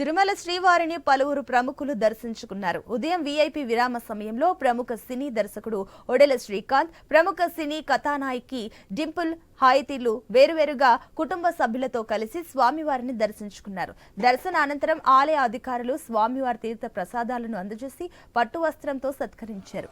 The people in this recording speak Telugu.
తిరుమల శ్రీవారిని పలువురు ప్రముఖులు దర్శించుకున్నారు. ఉదయం వీఐపీ విరామ సమయంలో ప్రముఖ సినీ దర్శకుడు ఒడెల శ్రీకాంత్ ప్రముఖ సినీ కథానాయకి డింపుల్ హాయితీలు వేరువేరుగా కుటుంబ సభ్యులతో కలిసి స్వామివారిని దర్శించుకున్నారు. దర్శన అనంతరం ఆలయ అధికారులు స్వామివారి తీర్థ ప్రసాదాలను అందజేసి పట్టు వస్త్రంతో సత్కరించారు.